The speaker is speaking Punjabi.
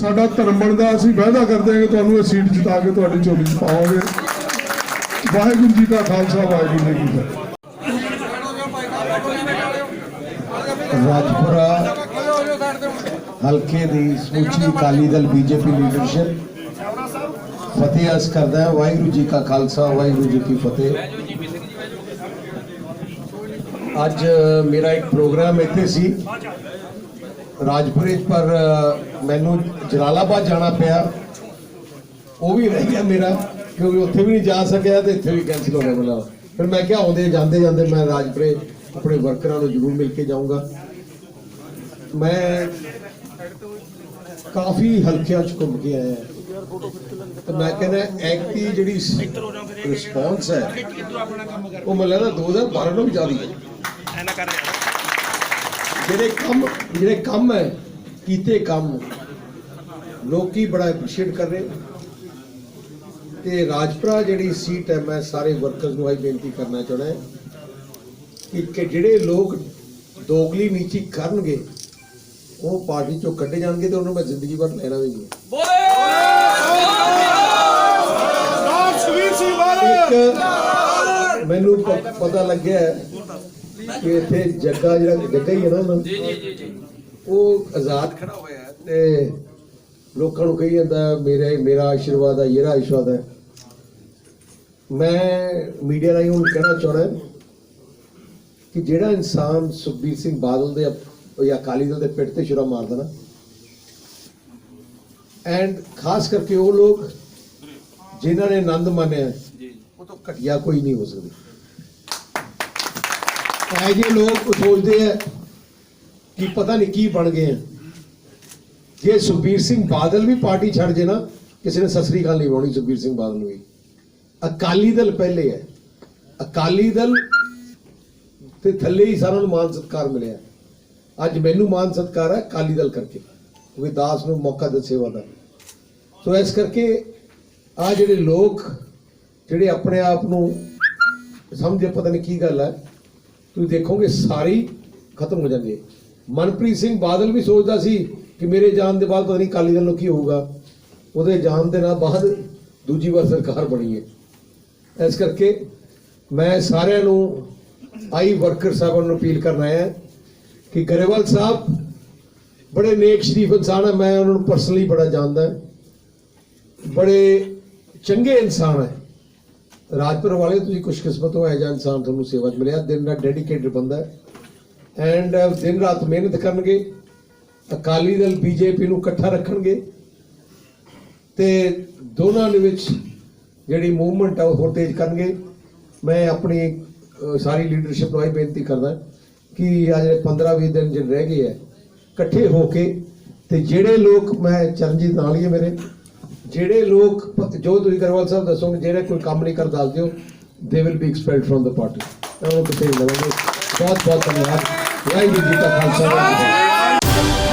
ਸਾਡਾ ਧਰਮ ਬਣਦਾ, ਅਸੀਂ ਵਾਅਦਾ ਕਰਦੇ ਹਾਂ ਕਿ ਤੁਹਾਨੂੰ ਇਹ ਸੀਟ ਜਿਤਾ ਕੇ ਤੁਹਾਡੀ ਝੋਲੀ 'ਚ ਪਾਵਾਂਗੇ। ਵਾਹਿਗੁਰੂ ਜੀ ਕਾ ਖਾਲਸਾ, ਵਾਹਿਗੁਰੂ ਜੀ ਕੀ ਫਤਿਹ। ਰਾਜਪੁਰਾ ਹਲਕੇ ਦੀ ਸਮੁੱਚੀ ਅਕਾਲੀ ਦਲ ਬੀਜੇਪੀ ਲੀਡਰਸ਼ਿਪ। ਫਤਿਹ ਅਸ ਕਰਦਾ ਹੈ, ਵਾਹਿਗੁਰੂ ਜੀ ਕਾ ਖਾਲਸਾ, ਵਾਹਿਗੁਰੂ ਜੀ ਕੀ ਫਤਿਹ। ਅੱਜ ਮੇਰਾ ਇੱਕ ਪ੍ਰੋਗਰਾਮ ਇੱਥੇ ਸੀ। ਰਾਜਪੁਰੇ 'ਚ, ਪਰ ਮੈਨੂੰ ਜਲਾਲਾਬਾਦ ਜਾਣਾ ਪਿਆ। ਉਹ ਵੀ ਰਹਿ ਗਿਆ ਮੇਰਾ, ਕਿਉਂਕਿ ਉੱਥੇ ਵੀ ਨਹੀਂ ਜਾ ਸਕਿਆ ਤੇ ਇੱਥੇ ਵੀ ਕੈਂਸਲ ਹੋ ਗਿਆ ਮੇਰਾ। ਫਿਰ ਮੈਂ ਕਿਹਾ ਆਉਂਦੇ ਜਾਂਦੇ ਜਾਂਦੇ ਮੈਂ ਰਾਜਪੁਰੇ ਆਪਣੇ ਵਰਕਰਾਂ ਨੂੰ ਜ਼ਰੂਰ ਮਿਲ ਕੇ ਜਾਊਂਗਾ। ਮੈਂ ਕਾਫੀ ਹਲਕਿਆਂ ਚ ਘੁੰਮ ਕੇ ਆਇਆ। ਤੇ ਮੈਂ ਕਹਿੰਦਾ ਐਕਟੀ ਜਿਹੜੀ ਰਿਸਪੌਂਸ ਹੈ, ਉਹ ਮੈਨੂੰ ਲੱਗਦਾ 2012 ਨੂੰ ਵੀ ਜ਼ਿਆਦਾ ਹੈ ਐਨਾ ਕਰ ਰਿਹਾ ਜਿਹੜੇ ਕੰਮ ਜਿਹੜੇ ਕੰਮ ਹੈ ਕੀਤੇ ਕੰਮ ਲੋਕੀ ਬੜਾ ਐਪਰੀਸ਼ੀਏਟ ਕਰ ਰਹੇ ਤੇ ਰਾਜਪੁਰਾ ਜਿਹੜੀ ਸੀਟ ਹੈ ਮੈਂ ਸਾਰੇ ਵਰਕਰਸ ਨੂੰ ਆਈ ਬੇਨਤੀ ਕਰਨਾ ਚਾਹੁੰਦਾ ਹਾਂ ਕਿ ਕਿ ਜਿਹੜੇ ਲੋਕ ਦੋਗਲੀ ਨੀਚੀ ਕਰਨਗੇ ਉਹ ਪਾਰਟੀ ਚੋਂ ਕੱਢੇ ਜਾਣਗੇ ਤੇ ਉਹਨੂੰ ਮੈਂ ਜ਼ਿੰਦਗੀ ਭਰ ਲੈਣਾ ਵੀ ਨਹੀਂ। ਮੈਨੂੰ ਪਤਾ ਲੱਗਿਆ ਕਿ ਇੱਥੇ ਜੱਗਾ ਜਿਹੜਾ ਜੱਗਾ ਹੀ ਹੈ ਨਾ ਉਹਨਾਂ ਜੀ ਜੀ ਜੀ ਉਹ ਆਜ਼ਾਦ ਖੜਾ ਹੋਇਆ ਹੈ ਤੇ ਲੋਕਾਂ ਨੂੰ ਕਹੀ ਜਾਂਦਾ ਮੇਰੇ ਮੇਰਾ ਆਸ਼ੀਰਵਾਦ ਹੈ ਇਹਦਾ ਆਸ਼ੀਰਵਾਦ ਹੈ। ਮੈਂ ਮੀਡੀਆ ਰਾਹੀਂ ਹੁਣ ਕਹਿਣਾ ਚਾਹੁੰਦਾ ਕਿ ਜਿਹੜਾ ਇਨਸਾਨ ਸੁਖਬੀਰ ਸਿੰਘ ਬਾਦਲ ਦੇ ਜਾਂ ਅਕਾਲੀ ਦਲ ਦੇ ਪਿੱਠ ਤੇ ਛੁਰਾ ਮਾਰਦਾ ਨਾ ਐਂਡ ਖਾਸ ਕਰਕੇ ਉਹ ਲੋਕ ਜਿਨ੍ਹਾਂ ਨੇ ਆਨੰਦ ਮਾਣਿਆ ਉਹ ਤੋਂ ਘਟਿਆ ਕੋਈ ਨਹੀਂ ਹੋ ਸਕਦਾ। ਇਹ ਜਿਹੇ ਲੋਕ ਸੋਚਦੇ ਆ ਕਿ ਪਤਾ ਨਹੀਂ ਕੀ ਬਣ ਗਏ ਆ। ਜੇ ਸੁਖਬੀਰ ਸਿੰਘ ਬਾਦਲ ਵੀ ਪਾਰਟੀ ਛੱਡ ਜੇ ਨਾ, ਕਿਸੇ ਨੇ ਸਸਰੀ ਗੱਲ ਨਹੀਂ ਪਾਉਣੀ ਸੁਖਬੀਰ ਸਿੰਘ ਬਾਦਲ ਨੂੰ ਵੀ। ਅਕਾਲੀ ਦਲ ਪਹਿਲੇ ਹੈ। ਅਕਾਲੀ ਦਲ ਤੇ ਥੱਲੇ ਹੀ ਸਾਰਿਆਂ ਨੂੰ ਮਾਨ ਸਤਿਕਾਰ ਮਿਲਿਆ। ਅੱਜ ਮੈਨੂੰ ਮਾਨ ਸਤਿਕਾਰ ਹੈ ਅਕਾਲੀ ਦਲ ਕਰਕੇ। ਕਿਉਂਕਿ ਦਾਸ ਨੂੰ ਮੌਕਾ ਦੱਸੇ ਸੇਵਾ ਸੋ ਇਸ ਕਰਕੇ ਆ ਜਿਹੜੇ ਲੋਕ, ਜਿਹੜੇ ਆਪਣੇ ਆਪ ਨੂੰ ਸਮਝੇ, ਪਤਾ ਨਹੀਂ ਕੀ ਗੱਲ ਹੈ। ਤੁਸੀਂ ਦੇਖੋਗੇ ਸਾਰੀ ਖਤਮ ਹੋ ਜਾਂਦੀ ਹੈ ਮਨਪ੍ਰੀਤ ਸਿੰਘ ਬਾਦਲ ਵੀ ਸੋਚਦਾ ਸੀ ਕਿ ਮੇਰੇ ਜਾਣ ਦੇ ਬਾਅਦ ਪਤਾ ਨਹੀਂ ਅਕਾਲੀ ਦਲ ਨੂੰ ਕੀ ਹੋਊਗਾ। ਉਹਦੇ ਜਾਣ ਦੇ ਨਾਲ ਬਾਅਦ ਦੂਜੀ ਵਾਰ ਸਰਕਾਰ ਬਣੀ ਹੈ। ਇਸ ਕਰਕੇ ਮੈਂ ਸਾਰਿਆਂ ਨੂੰ, ਆਈ ਵਰਕਰ ਸਾਹਿਬਾਂ ਨੂੰ ਅਪੀਲ ਕਰਨ ਆਇਆ ਕਿ ਗਰੇਵਾਲ ਸਾਹਿਬ ਬੜੇ ਨੇਕ ਸ਼ਰੀਫ ਇਨਸਾਨ ਹੈ ਮੈਂ ਉਹਨਾਂ ਨੂੰ ਪਰਸਨਲੀ ਬੜਾ ਜਾਣਦਾ ਬੜੇ ਚੰਗੇ ਇਨਸਾਨ ਹੈ ਰਾਜਪੁਰ ਵਾਲੇ, ਤੁਸੀਂ ਖੁਸ਼ਕਿਸਮਤ ਹੋ ਐਜਾ ਇਨਸਾਨ ਤੁਹਾਨੂੰ ਸੇਵਾ 'ਚ ਮਿਲਿਆ। ਦਿਨ ਰਾਤ ਡੈਡੀਕੇਟਡ ਬੰਦਾ ਹੈ। ਐਂਡ ਦਿਨ ਰਾਤ ਮਿਹਨਤ ਕਰਨਗੇ। ਅਕਾਲੀ ਦਲ, ਬੀਜੇਪੀ ਨੂੰ ਇਕੱਠਾ ਰੱਖਣਗੇ। ਤੇ ਦੋਨਾਂ ਦੇ ਵਿੱਚ ਜਿਹੜੀ ਮੂਵਮੈਂਟ ਆ, ਉਹ ਹੋਰ ਤੇਜ਼ ਕਰਨਗੇ। ਮੈਂ ਆਪਣੀ ਸਾਰੀ ਲੀਡਰਸ਼ਿਪ ਨੂੰ ਇਹ ਬੇਨਤੀ ਕਰਦਾ ਕਿ ਆ ਜਿਹੜੇ 15-20 ਦਿਨ ਜਿਹੜੇ ਰਹਿ ਗਏ ਆ, ਇਕੱਠੇ ਹੋ ਕੇ ਤੇ ਜਿਹੜੇ ਲੋਕ ਮੈਂ ਚਰਨਜੀਤ ਨਾਲ ਹੀ ਹੈ ਮੇਰੇ ਜਿਹੜੇ ਲੋਕ, ਜੋ ਤੁਸੀਂ ਕਰਵਾਲ ਸਾਹਿਬ ਦੱਸੋਗੇ, ਜਿਹੜੇ ਕੋਈ ਕੰਮ ਨਹੀਂ ਕਰ ਦੱਸ ਦਿਓ। They will be expelled from the party ਉਹ ਕਿਤੇ ਲਵਾਂਗੇ। ਬਹੁਤ ਬਹੁਤ ਧੰਨਵਾਦ। ਵਾਹਿਗੁਰੂ ਜੀ ਕਾ ਖਾਲਸਾ। ਵਾਹਿਗੁਰੂ